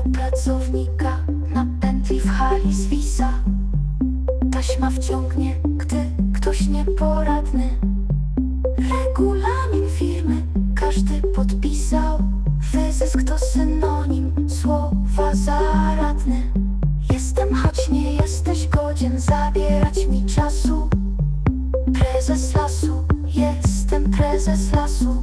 pracownika na pętli w hali zwisa. Taśma wciągnie, gdy ktoś nieporadny. Regulamin firmy każdy podpisał. Wyzysk to synonim słowa zaradny. Jestem, choć nie jesteś godzien zabierać mi czasu. Prezes lasu, jestem prezes lasu.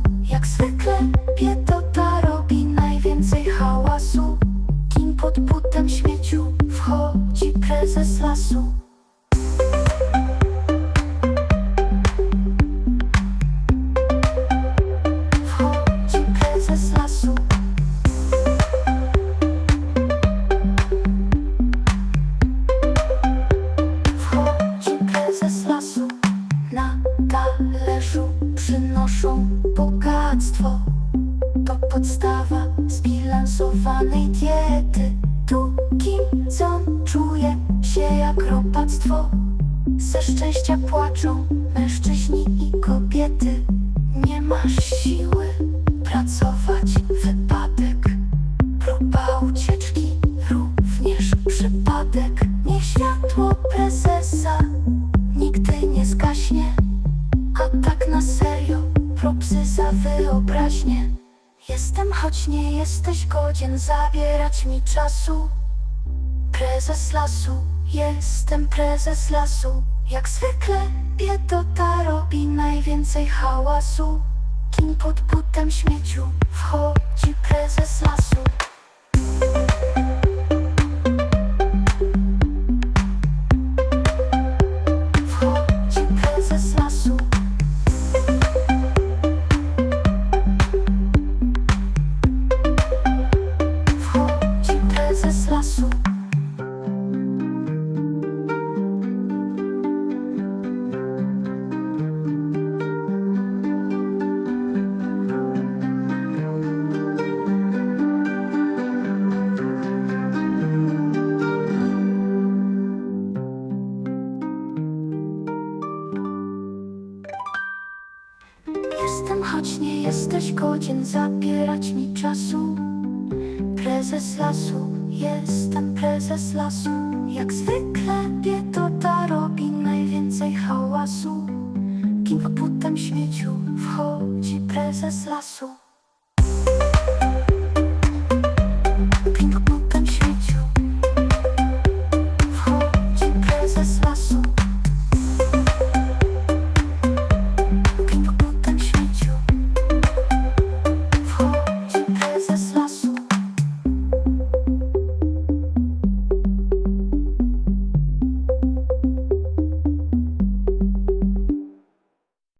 Lasu? Wchodzi prezes. Na przynoszą bogactwo. To podstawa zbilansowanej diety. Tu się jak robactwo. Ze szczęścia płaczą mężczyźni i kobiety. Nie masz siły pracować, wypadek. Próba ucieczki, również przypadek. Niech światło prezesa nigdy nie zgaśnie. A tak na serio, propsy za wyobraźnię. Jestem, choć nie jesteś godzien zabierać mi czasu. Prezes lasu, jestem prezes lasu. Jak zwykle biedota robi najwięcej hałasu. Kim pod butem śmieciu wchodzi prezes lasu. Lasu. Choć nie jesteś godzien zabierać mi czasu. Prezes lasu, jestem prezes lasu. Jak zwykle biedota robi najwięcej hałasu. Kim butem śmieciu wchodzi prezes lasu.